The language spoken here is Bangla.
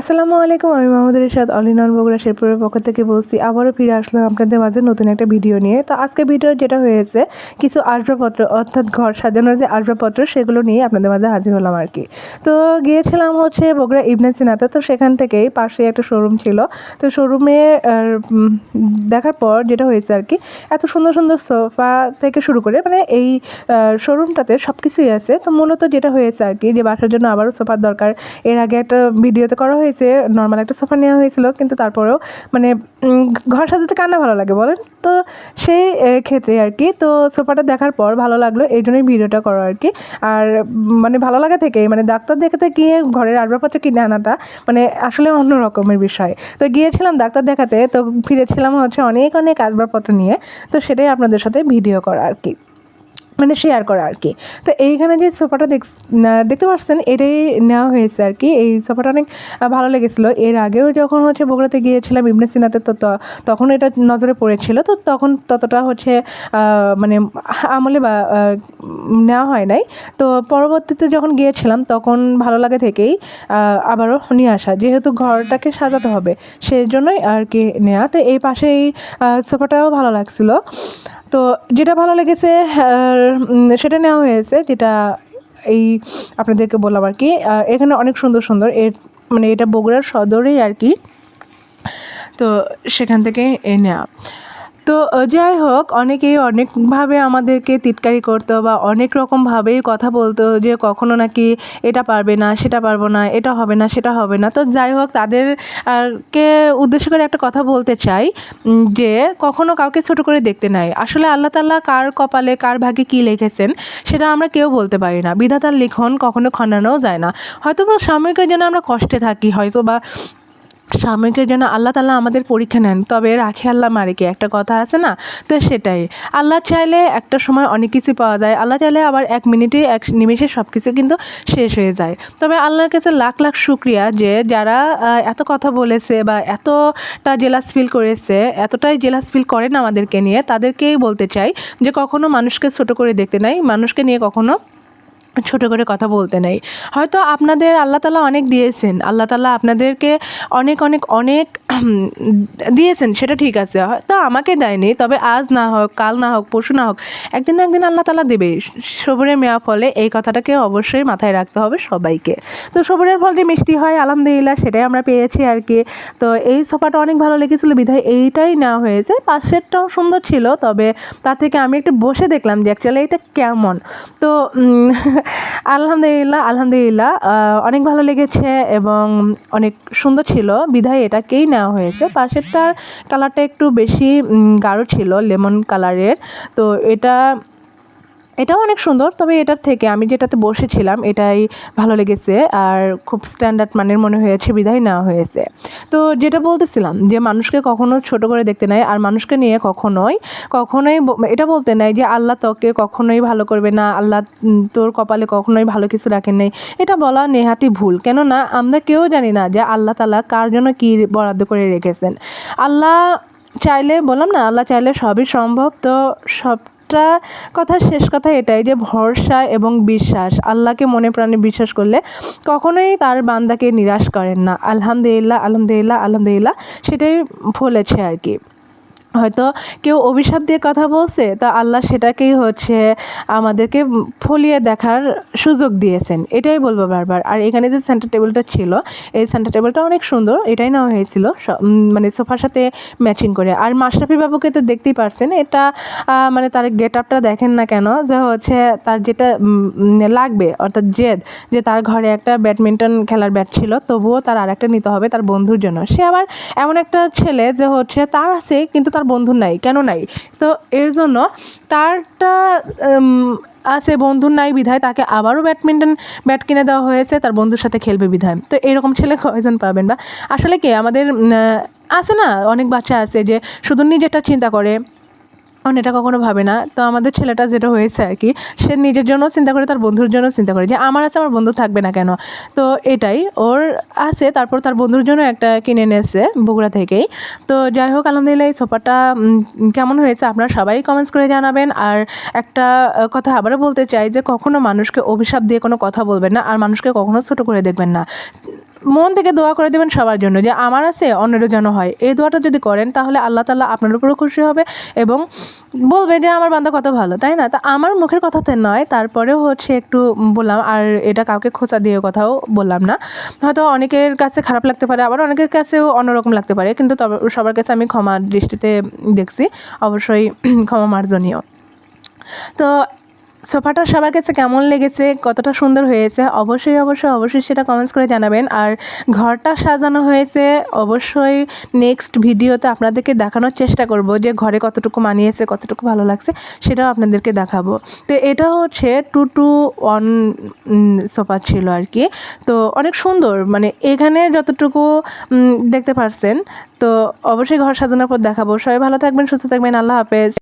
আসসালামু আলাইকুম, আমি মাহমুদুর ইরশাদ, অলিনন বগুড়া শেরপুরের পক্ষ থেকে বলছি, আবারও ফিরে আসলাম আপনাদের মাঝে নতুন একটা ভিডিও নিয়ে। তো আজকে ভিডিও যেটা হয়েছে, কিছু আসবাবপত্র, অর্থাৎ ঘর সাজানোর যে আসবাবপত্র, সেগুলো নিয়ে আপনাদের মাঝে হাজির হলাম আর কি। তো গিয়েছিলাম হচ্ছে বগুড়া ইবনে সিনাতে, তো সেখান থেকেই পাশে একটা শোরুম ছিল। তো শোরুমে দেখার পর যেটা হয়েছে আর কি, এত সুন্দর সুন্দর সোফা থেকে শুরু করে মানে এই শোরুমটাতে সব কিছুই আছে। তো মূলত যেটা হয়েছে আর কি, যে বাসার জন্য আবারও সোফার দরকার, এর আগে একটা ভিডিওতে করা হয়েছে নর্মাল একটা সোফা নেওয়া হয়েছিল, কিন্তু তারপরেও মানে ঘর সাজাতে কার না ভালো লাগে বলেন? তো সেই ক্ষেত্রে আর কি, তো সোফাটা দেখার পর ভালো লাগল, এই জন্যই ভিডিওটা করো আর কি। আর মানে ভালো লাগা থেকেই মানে ডাক্তার দেখাতে গিয়ে ঘরের আসবাবপত্র কিনে আনাটা মানে আসলে অন্য রকমের বিষয়। তো গিয়েছিলাম ডাক্তার দেখাতে, তো ফিরেছিলাম হচ্ছে অনেক অনেক আসবাবপত্র নিয়ে, তো সেটাই আপনাদের সাথে ভিডিও করা আর কি। মানে শেয়ার করা আর কি তো এইখানে যে সোফাটা দেখ দেখতে পাচ্ছেন এটাই নেওয়া হয়েছে আর কি এই সোফাটা অনেক ভালো লেগেছিলো। এর আগেও যখন হচ্ছে বগুড়াতে গিয়েছিলাম ইবনে সিনাতে তো, তখন এটা নজরে পড়েছিল। তো তখন ততটা হচ্ছে মানে আমলে বা নেওয়া হয় নাই। তো পরবর্তীতে যখন গিয়েছিলাম, তখন ভালো লাগে থেকেই আবারও নিয়ে আসা। যেহেতু ঘরটাকে সাজাতে হবে সেই জন্যই আর কি নেওয়া। তো এই পাশে এই সোফাটাও ভালো লাগছিল। তো যেটা ভালো লেগেছে সেটা নেওয়া হয়েছে, যেটা এই আপনাদেরকে বললাম আর কি। এখানে অনেক সুন্দর সুন্দর, এর মানে এটা বগুড়ার সদরেই আর কি। তো সেখান থেকে এ নেওয়া। তো যাই হোক, অনেকেই অনেকভাবে আমাদেরকে তিটকারি করতো বা অনেক রকমভাবেই কথা বলতো যে কখনো নাকি এটা পারবে না, সেটা পারব না, এটা হবে না, সেটা হবে না। তো যাই হোক, তাদের আর উদ্দেশ্য করে একটা কথা বলতে চাই যে কখনো কাউকে ছোট করে দেখতে নাই। আসলে আল্লাহ তাল্লাহ কার কপালে কার ভাগে কী লিখেছেন, সেটা আমরা কেউ বলতে পারি না। বিধাতার লিখন কখনো খণ্ডানোও যায় না। হয়তো বা সাময়িকের জন্য আমরা কষ্টে থাকি হয়তো বা সাময়িকের জন্য আল্লাহ তাল্লাহ আমাদের পরীক্ষা নেন, তবে রাখে আল্লাহ মারে কি একটা কথা আছে না? তো সেটাই। আল্লাহ চাইলে একটা সময় অনেক কিছু পাওয়া যায়, আল্লাহ চাইলে আবার এক মিনিটে, এক নিমেষে সব কিছু কিন্তু শেষ হয়ে যায়। তবে আল্লাহর কাছে লাখ লাখ শুক্রিয়া যে যারা এত কথা বলেছে বা এতটা জেলাস ফিল করেছে, এতটাই জেলাস ফিল করেন আমাদেরকে নিয়ে, তাদেরকেই বলতে চাই যে কখনো মানুষকে ছোট করে দেখতে নাই, মানুষকে নিয়ে কখনো ছোট করে কথা বলতে নেই। হয়তো আপনাদের আল্লাহ তালা অনেক দিয়েছেন। আল্লাহ তালা আপনাদেরকে অনেক অনেক অনেক দিয়েছেন, সেটা ঠিক আছে। হয়তো আমাকে দেয়নি, তবে আজ না হোক, কাল না হোক, পরশু না হোক, একদিন না একদিন আল্লাহ তালা দেবে সবুরের মেয়া ফলে এই কথাটাকে অবশ্যই মাথায় রাখতে হবে সবাইকে। তো সবুরের ফল যে মিষ্টি হয়, আলহামদুলিল্লাহ, সেটাই আমরা পেয়েছি আর কি। তো এই সোফাটা অনেক ভালো লেগেছিলো, বিধায় এইটাই নেওয়া হয়েছে। পাশেরটাও সুন্দর ছিল, তবে তার থেকে আমি একটু বসে দেখলাম যে অ্যাকচুয়ালি এটা কেমন। তো আলহামদুলিল্লাহ আলহামদুলিল্লাহ অনেক ভালো লেগেছে এবং অনেক সুন্দর ছিল। বিধায় এটাকেই নেওয়া হয়েছে। পাশেরটার কালারটা একটু বেশি গাঢ় ছিল লেমন কালারের তো এটা এটাও অনেক সুন্দর, তবে এটার থেকে আমি যেটাতে বসেছিলাম এটাই ভালো লেগেছে আর খুব স্ট্যান্ডার্ড মানের মনে হয়েছে বিধায় নেওয়া হয়েছে। তো যেটা বলতেছিলাম যে মানুষকে কখনো ছোট করে দেখতে নাই আর মানুষকে নিয়ে কখনোই কখনোই এটা বলতে নাই যে আল্লাহ তোকে কখনোই ভালো করবে না, আল্লাহ তোর কপালে কখনোই ভালো কিছু রাখেন নাই। এটা বলা নেহাতি ভুল, কেননা আমরা কেউ জানি না যে আল্লাহ তালা কার জন্য কী বরাদ্দ করে রেখেছেন। আল্লাহ চাইলে, বললাম না, আল্লাহ চাইলে সবই সম্ভব, তো সবটা কথা, শেষ কথা এটাই যে ভরসা এবং বিশ্বাস। আল্লাহকে মনে প্রাণে বিশ্বাস করলে কখনোই তার বান্দাকে নিরাশ করেন না। আলহামদুলিল্লাহ আলহামদুলিল্লাহ আলহামদুলিল্লাহ, সেটাই ফলেছে আর কি। হয়তো কেউ অভিশাপ দিয়ে কথা বলছে, তা আল্লাহ সেটাকেই হচ্ছে আমাদেরকে ফলিয়ে দেখার সুযোগ দিয়েছেন। এটাই বলব বারবার। আর এখানে যে সেন্টার টেবিলটা ছিল, এই সেন্টার টেবিলটা অনেক সুন্দর, এটাই নেওয়া হয়েছিল। মানে সোফার সাথে ম্যাচিং করে। আর মাশরাফি বাবুকে তো দেখতেই পারছেন, এটা মানে তার গেট আপটা দেখেন না কেন, যে হচ্ছে তার যেটা লাগবে, অর্থাৎ জেদ, যে তার ঘরে একটা ব্যাডমিন্টন খেলার ব্যাট ছিল, তবুও তার আরেকটা নিতে হবে তার বন্ধুর জন্য। সে আবার এমন একটা ছেলে যে হচ্ছে তার আছে, কিন্তু তার বন্ধু নাই, কেন নাই? তো এর জন্য তারটা আছে বন্ধুর নাই বিধায়, তাকে আবারও ব্যাডমিন্টন, ব্যাট কিনে দেওয়া হয়েছে, তার বন্ধুর সাথে খেলবে বিধায়। তো এরকম ছেলে কয়জন পাবেন বা? আসলে কি আমাদের আছে না, অনেক বাচ্চা আছে যে শুধু নিজেরটা চিন্তা করে কারণ এটা কখনো ভাবে না। তো আমাদের ছেলেটা যেটা হয়েছে আর কি, সে নিজের জন্য চিন্তা করে, তার বন্ধুর জন্য চিন্তা করে যে আমার আছে, আমার বন্ধু থাকবে না কেন? তো এটাই, ওর আছে, তারপর তার বন্ধুর জন্য একটা কিনে এনেছে বগুড়া থেকেই। তো যাই হোক, আলহামদুলিল্লাহ এই সোফাটা কেমন হয়েছে আপনারা সবাই কমেন্টস করে জানাবেন। আর একটা কথা আবারও বলতে চাই যে কখনো মানুষকে অভিশাপ দিয়ে কোনো কথা বলবেন না, আর মানুষকে কখনো ছোট করে দেখবেন না। মন থেকে দোয়া করে দেবেন সবার জন্য, যে আমার আছে, অন্যেরও যেন হয়। এই দোয়াটা যদি করেন, তাহলে আল্লাহ তাল্লাহ আপনার উপরও খুশি হবে এবং বলবে যে, আমার বান্দা কত ভালো তাই না? তা আমার মুখের কথাতে নয়, তারপরেও হচ্ছে একটু বললাম, আর এটা কাউকে খোঁচা দিয়ে কথাও বললাম না। হয়তো অনেকের কাছে খারাপ লাগতে পারে, আবার অনেকের কাছেও অন্যরকম লাগতে পারে, কিন্তু তবে সবার কাছে আমি ক্ষমা দৃষ্টিতে দেখছি, অবশ্যই ক্ষমা মার্জনীয়। তো সোফাটা সবার কাছে কেমন লেগেছে, কতটা সুন্দর হয়েছে, অবশ্যই অবশ্যই অবশ্যই সেটা কমেন্টস করে জানাবেন। আর ঘরটা সাজানো হয়েছে, অবশ্যই নেক্সট ভিডিওতে আপনাদেরকে দেখানোর চেষ্টা করব যে ঘরে কতটুকু মানিয়েছে, কতটুকু ভালো লাগছে, সেটাও আপনাদেরকে দেখাবো। তো এটা হচ্ছে টু টু ওয়ান সোফা ছিল আর কি। তো অনেক সুন্দর মানে এখানে যতটুকু দেখতে পারছেন, তো অবশ্যই ঘর সাজানোর পর দেখাবো। সবাই ভালো থাকবেন, সুস্থ থাকবেন, আল্লাহ হাফেজ।